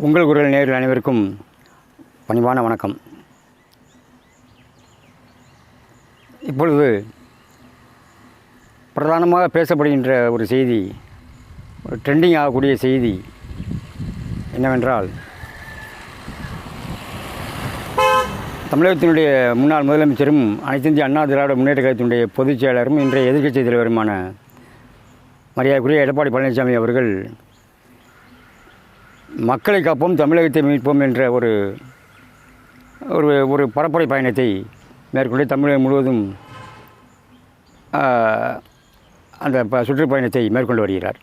உங்கள் குரல் நேரில் அனைவருக்கும் பணிவான வணக்கம். இப்பொழுது பிரதானமாக பேசப்படுகின்ற ஒரு செய்தி ஒரு ட்ரெண்டிங் ஆகக்கூடிய செய்தி என்னவென்றால் தமிழகத்தினுடைய முன்னாள் முதலமைச்சரும் அனைத்து இந்திய அண்ணா திராவிட முன்னேற்ற கழகத்தினுடைய பொதுச் செயலரும் இன்றைய எதிர்க்கட்சி தலைவருமான மரியாதைக்குரிய எடப்பாடி பழனிசாமி அவர்கள் மக்களை காப்போம் தமிழகத்தை மீட்போம் என்ற ஒரு ஒரு ஒரு பரப்புரை பயணத்தை மேற்கொண்டு தமிழகம் முழுவதும் அந்த ப சுற்றுப்பயணத்தை மேற்கொண்டு வருகிறார்.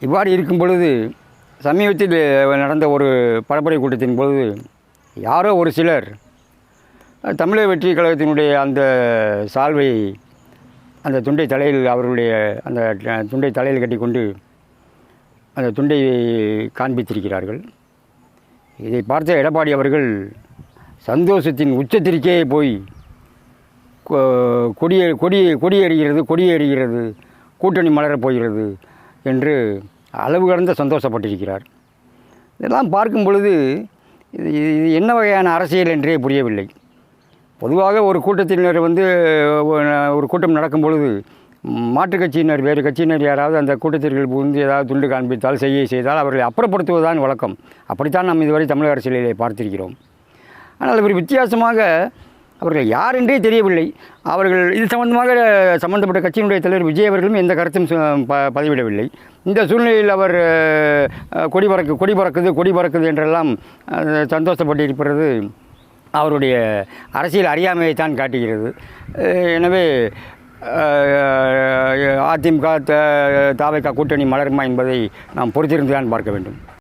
இவ்வாறு இருக்கும் பொழுது சமீபத்தில் நடந்த ஒரு பரப்புரை கூட்டத்தின் பொழுது யாரோ ஒரு சிலர் தமிழக வெற்றி கழகத்தினுடைய அந்த சால்வை அந்த துண்டை தலையில் அவர்களுடைய அந்த துண்டை தலையில் கட்டிக்கொண்டு அந்த துண்டை காண்பித்திருக்கிறார்கள். இதை பார்த்த எடப்பாடி அவர்கள் சந்தோஷத்தின் உச்சத்திற்கே போய் கொ- கொடியே கொடி கொடியேறுகிறது கொடியேறுகிறது கூட்டணி மலரப் போகிறது என்று அளவு கடந்த சந்தோஷப்பட்டிருக்கிறார். இதெல்லாம் பார்க்கும் பொழுது இது இது என்ன வகையான அரசியல் என்றே புரியவில்லை. பொதுவாக ஒரு கூட்டத்தினர் வந்து ஒரு கூட்டம் நடக்கும் பொழுது மாற்று கட்சியினர் வேறு கட்சியினர் யாராவது அந்த கூட்டத்திற்கு புகுந்து ஏதாவது துண்டு காண்பித்தால் செய்ய செய்தால் அவர்களை அப்புறப்படுத்துவதுதான் வழக்கம். அப்படித்தான் நாம் இதுவரை தமிழக அரசியலிலே பார்த்திருக்கிறோம். ஆனால் இவர் வித்தியாசமாக அவர்கள் யார் என்றே தெரியவில்லை. அவர்கள் இது சம்பந்தமாக சம்பந்தப்பட்ட கட்சியினுடைய தலைவர் விஜய் அவர்களும் எந்த கருத்தும் ப- பதிவிடவில்லை. இந்த சூழ்நிலையில் அவர் கொடி பறக்கு கொடி பறக்குது கொடி பறக்குது என்றெல்லாம் அஹ், சந்தோஷப்பட்டிருப்பது அவருடைய அரசியல் அறியாமையை தான் காட்டுகிறது எனவே அதிமுக த- தாவைக்கா கூட்டணி மலருமா என்பதை நாம் பொறுத்திருந்துதான் பார்க்க வேண்டும்.